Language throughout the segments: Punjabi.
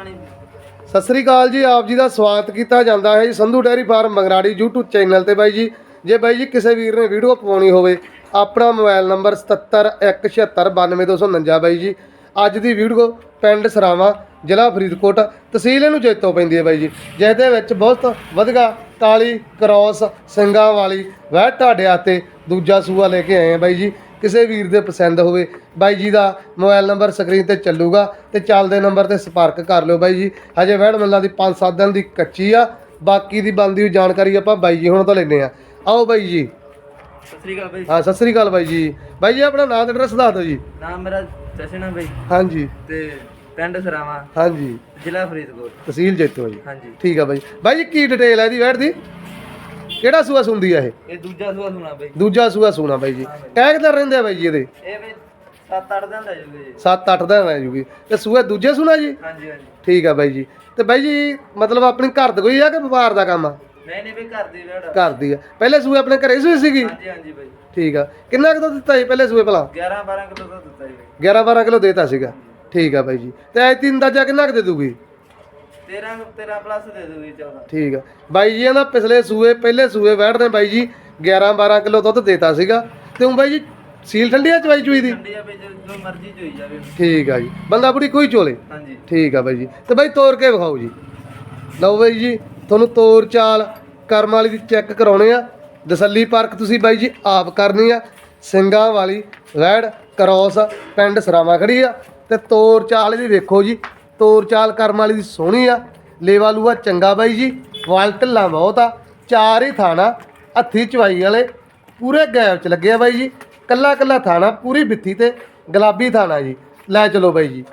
ਪਾਣੀ ਸਤਿ ਸ੍ਰੀ ਅਕਾਲ ਜੀ, ਆਪ ਜੀ ਦਾ ਸਵਾਗਤ ਕੀਤਾ ਜਾਂਦਾ ਹੈ ਜੀ Sandhu dairy farm Bangrari YouTube channel ਤੇ ਬਾਈ ਜੀ। ਜੇ ਬਾਈ ਜੀ ਕਿਸੇ ਵੀਰ ਨੇ ਵੀਡੀਓ ਪਵਾਉਣੀ ਹੋਵੇ, ਆਪਣਾ ਮੋਬਾਈਲ ਨੰਬਰ 7717929249 ਬਾਈ ਜੀ। ਅੱਜ ਦੀ ਵੀਡੀਓ ਪਿੰਡ ਸਰਾਵਾ, ਜ਼ਿਲ੍ਹਾ ਫਰੀਦਕੋਟ, ਤਹਿਸੀਲ ਇਹਨੂੰ ਜੈਤੋ ਪੈਂਦੀ ਹੈ ਬਾਈ ਜੀ। ਜਿਹਦੇ ਵਿੱਚ ਬਹੁਤ ਵਧੀਆ ਕਾਲੀ ਕਰੋਸ ਸਿੰਘਾਂ ਵਾਲੀ ਵਹਿ ਤੁਹਾਡੇ ਹੱਥੇ ਦੂਜਾ ਸੂਆ ਲੈ ਕੇ ਆਏ ਆ ਬਾਈ ਜੀ। ਕਿਸੇ ਵੀਰ ਦੇ ਪਸੰਦ ਹੋਵੇ ਬਾਈ ਜੀ ਦਾ ਮੋਬਾਈਲ ਨੰਬਰ ਸਕਰੀਨ ਤੇ ਚੱਲੂਗਾ ਤੇ ਚੱਲਦੇ ਨੰਬਰ ਤੇ ਸੰਪਰਕ ਕਰ ਲਿਓ ਬਾਈ ਜੀ। ਹਜੇ ਵਹਿੜ ਮਿਲਾਂ ਦੀ 5-7 ਦਿਨ ਦੀ ਕੱਚੀ ਆ ਬਾਕੀ ਦੀ ਬਣਦੀ ਹੋਈ ਜਾਣਕਾਰੀ ਆਪਾਂ ਬਾਈ ਜੀ ਹੁਣ ਤੋਂ ਲੈਨੇ ਆ ਆਓ ਬਾਈ ਜੀ। ਸਤਿ ਸ੍ਰੀ ਅਕਾਲ ਬਈ। ਹਾਂ ਸਤਿ ਸ੍ਰੀ ਅਕਾਲ ਬਾਈ ਜੀ। ਬਾਈ ਜੀ ਆਪਣਾ ਨਾਮ ਤੇ ਐਡਰੈਸ ਦੱਸ ਦਿਓ ਜੀ। ਨਾਮ ਮੇਰਾ ਜਸ਼ਨ ਹੈ ਬਈ। ਹਾਂਜੀ। ਤੇ ਪਿੰਡ ਸਰਾਵਾ ਹਾਂਜੀ। ਜ਼ਿਲ੍ਹਾ ਫਰੀਦਕੋਟ। ਤਹਿਸੀਲ ਜੈਤੋ ਜੀ। ਹਾਂਜੀ। ਠੀਕ ਆ ਬਾਈ। ਬਾਈ ਜੀ ਕੀ ਡਿਟੇਲ ਹੈ ਇਹਦੀ ਵਹਿੜ ਦੀ? ਕਿਹੜਾ ਸੂਆ ਸੁੰਦੀ ਆ ਇਹ? ਇਹ ਦੂਜਾ ਸੂਆ ਸੁਣਾ ਬਈ ਦੂਜਾ ਸੂਆ ਸੂਣਾ ਬਾਈ ਜੀ। ਕਹਿ ਕਿਦਾਂ ਰਹਿੰਦੇ ਆ ਬਾਈ ਜੀ ਇਹਦੇ? ਇਹ ਬਈ 7-8 ਦਿਨ ਦਾ ਜੂਗੇ ਜੀ। 7-8 ਦਿਨ ਰਹਿ ਜੂਗੀ। ਤੇ ਸੂਆ ਦੂਜੇ ਸੁਣਾ ਜੀ? ਹਾਂਜੀ ਹਾਂਜੀ। ਠੀਕ ਆ ਬਾਈ ਜੀ। ਤੇ ਬਾਈ ਜੀ ਮਤਲਬ ਆਪਣੀ ਘਰ ਦਾ ਕੋਈ ਆ ਕਿ ਵਪਾਰ ਦਾ ਕੰਮ ਆ? ਨਹੀਂ ਨਹੀਂ ਬਈ ਘਰ ਦੀ ਵੇੜ ਘਰ ਦੀ ਆ। ਪਹਿਲੇ ਸੂਏ ਆਪਣੇ ਘਰੇ ਸੂਈ ਸੀਗੀ? ਹਾਂਜੀ ਹਾਂਜੀ ਬਈ। ਠੀਕ ਆ। ਕਿੰਨਾ ਕੁ ਦੁੱਧ ਦਿੱਤਾ ਜੀ ਪਹਿਲੇ ਸੂਏ ਭਲਾ? 11 12 ਕਿਲੋ ਦਾ ਦਿੱਤਾ ਜੀ ਬਈ। 11 12 ਕਿਲੋ ਦੇਤਾ ਸੀਗਾ। ਠੀਕ ਆ ਬਾਈ ਜੀ। ਤੇ ਐਤੀ ਅੰਦਾਜ਼ਾ ਕਿੰਨਾ ਕੁ ਦੇ ਦੂਗੀ? 13 13 ਪਲੱਸ ਦੇ ਦੂਗੀ 14 ਠੀਕ ਆ। ਬਾਈ ਜੀ ਇਹਦਾ ਪਿਛਲੇ ਸੂਏ ਪਹਿਲੇ ਸੂਏ ਬੈਠਦੇ ਬਾਈ ਜੀ 11 12 ਕਿਲੋ ਦੁੱਧ ਦੇਤਾ ਸੀਗਾ। ਤੇ ਹੁਣ ਬਾਈ ਜੀ ਸੀਲ ਠੰਡੀ ਆ ਚਵਾਈ ਚੂਈ ਦੀ? ਠੰਡੀ ਆ ਬਈ ਜੋ ਮਰਜ਼ੀ ਚੋਈ ਜਾਵੇ। ਠੀਕ ਆ ਜੀ। ਬੰਦਾ ਬੁੜੀ ਕੋਈ ਚੋਲੇ? ਹਾਂਜੀ। ਠੀਕ ਆ ਬਾਈ ਜੀ। ਤੇ ਬਾਈ ਤੋੜ ਕੇ ਵਿਖਾਓ ਜੀ। ਲਓ ਬਾਈ ਜੀ ਤੁਹਾਨੂੰ ਤੋਰ ਚਾਲ ਕਰਮ ਵਾਲੀ ਦੀ ਚੈੱਕ ਕਰਾਉਣੇ ਆ। ਦਸੱਲੀ ਪਰਖ ਤੁਸੀਂ ਬਾਈ ਜੀ ਆਪ ਕਰਨੀ ਆ। ਸਿੰਘਾਂ ਵਾਲੀ ਰੈਡ ਕਰੋਸ ਪਿੰਡ ਸਰਾਵਾ ਖੜੀ ਆ। ਤੇ ਤੋਰ ਚਾਲ ਇਹਦੀ ਵੇਖੋ ਜੀ। ਤੋਰ ਚਾਲ ਕਰਮ ਵਾਲੀ ਦੀ ਸੋਹਣੀ ਆ। ਲੇਵਾ ਲੂਆ ਚੰਗਾ ਬਾਈ ਜੀ। ਵਾਲ ਢਿੱਲਾ ਬਹੁਤ ਆ। ਚਾਰ ਹੀ ਥਾਣਾ ਹੱਥੀ ਚਵਾਈ ਵਾਲੇ। ਪੂਰੇ ਗੈਪ ਚ ਲੱਗੇ ਆ ਬਾਈ ਜੀ। ਕੱਲਾ ਕੱਲਾ ਥਾਣਾ, ਪੂਰੀ ਬਿੱਥੀ ਤੇ ਗੁਲਾਬੀ ਥਾਣਾ ਜੀ। ਲੈ ਚਲੋ ਬਾਈ ਜੀ।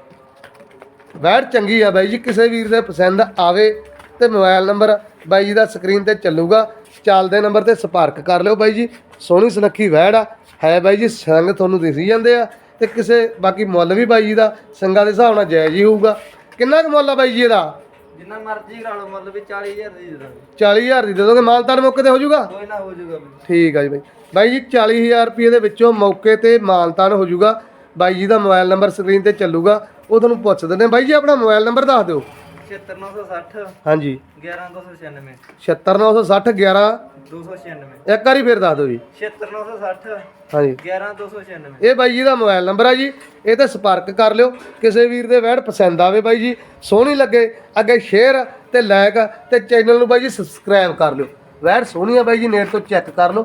ਵੈੜ ਚੰਗੀ ਆ ਬਾਈ ਜੀ। ਕਿਸੇ ਵੀਰ ਦੇ ਪਸੰਦ ਆਵੇ ਤੇ ਮੋਬਾਈਲ ਨੰਬਰ ਬਾਈ ਜੀ ਦਾ ਸਕਰੀਨ ਤੇ ਚੱਲੂਗਾ। ਚੱਲਦੇ ਨੰਬਰ ਤੇ ਸੰਪਰਕ ਕਰ ਲਿਓ ਬਾਈ ਜੀ। ਸੋਹਣੀ ਸੁਨੱਖੀ ਵੈੜ ਆ। ਹੈ ਬਾਈ ਜੀ, ਸੰਗ ਤੁਹਾਨੂੰ ਦਿਸੀ ਜਾਂਦੇ ਆ ਤੇ ਕਿਸੇ ਬਾਕੀ ਮੁੱਲ ਵੀ ਬਾਈ ਜੀ ਦਾ ਸੰਗਾਂ ਦੇ ਹਿਸਾਬ ਨਾਲ ਜਾਇਜ਼ ਹੀ ਹੋਊਗਾ। ਕਿੰਨਾ ਕੁ ਮੁੱਲ ਆ ਬਾਈ ਜੀ ਇਹਦਾ? ਜਿੰਨਾ ਮਰਜ਼ੀ ਕਰਾ ਲਓ ਮਤਲਬ ਵੀ 40000 ਦੀ ਦੇ ਦਾਂਗੇ। 40000 ਦੀ ਦੇ ਦੋਗੇ ਮਾਲਤਾਨ ਮੌਕੇ ਤੇ ਹੋ ਜਾਊਗਾ? ਕੋਈ ਨਾ ਹੋ ਜਾਊਗਾ ਬਈ। ਠੀਕ ਆ ਜੀ ਬਾਈ। ਬਾਈ ਜੀ 40000 ਰੁਪਏ ਦੇ ਵਿੱਚੋਂ ਮੌਕੇ ਤੇ ਮਾਨਤਾਨ ਹੋ ਜਾਊਗਾ। ਬਾਈ ਜੀ ਦਾ ਮੋਬਾਈਲ ਨੰਬਰ ਸਕਰੀਨ ਤੇ ਚੱਲੂਗਾ। ਉਹ ਤੁਹਾਨੂੰ ਪੁੱਛ ਦਿੰਦੇ ਬਾਈ ਜੀ ਆਪਣਾ ਮੋਬਾਈਲ ਨੰਬਰ ਦੱਸ ਦਿਓ। 76960 ਹਾਂਜੀ। 11296 76960 11 296 ਇੱਕ ਵਾਰੀ ਫੇਰ ਦੱਸ ਦਿਓ ਜੀ। 76960 ਹਾਂਜੀ। 11296 ਇਹ ਬਾਈ ਜੀ ਦਾ ਮੋਬਾਈਲ ਨੰਬਰ ਆ ਜੀ। ਇਹ ਤੇ ਸੰਪਰਕ ਕਰ ਲਿਓ। ਕਿਸੇ ਵੀਰ ਦੇ ਵੈੜ ਪਸੰਦ ਆਵੇ ਬਾਈ ਜੀ ਸੋਹਣੀ ਲੱਗੇ ਅੱਗੇ ਸ਼ੇਅਰ ਤੇ ਲਾਈਕ ਤੇ ਚੈਨਲ ਨੂੰ ਬਾਈ ਜੀ ਸਬਸਕ੍ਰਾਈਬ ਕਰ ਲਿਓ। ਵੈੜ ਸੋਹਣੀ ਆ ਬਾਈ ਜੀ ਨੇੜ ਤੋਂ ਚੈੱਕ ਕਰ ਲਓ।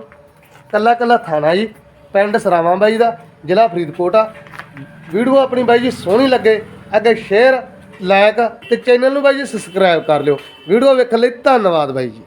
ਕੱਲਾ ਕੱਲਾ ਥਾਣਾ ਜੀ ਪਿੰਡ ਸਰਾਵਾਂ ਬਾਈ ਦਾ ਜ਼ਿਲ੍ਹਾ ਫਰੀਦਕੋਟ ਆ। ਵੀਡੀਓ ਆਪਣੀ ਬਾਈ ਜੀ ਸੋਹਣੀ ਲੱਗੇ ਅੱਗੇ ਸ਼ੇਅਰ ਲਾਇਕ ਤੇ ਚੈਨਲ ਨੂੰ ਬਾਈ ਜੀ ਸਬਸਕ੍ਰਾਈਬ ਕਰ ਲਿਓ। ਵੀਡੀਓ ਵੇਖਣ ਲਈ ਧੰਨਵਾਦ ਬਾਈ ਜੀ।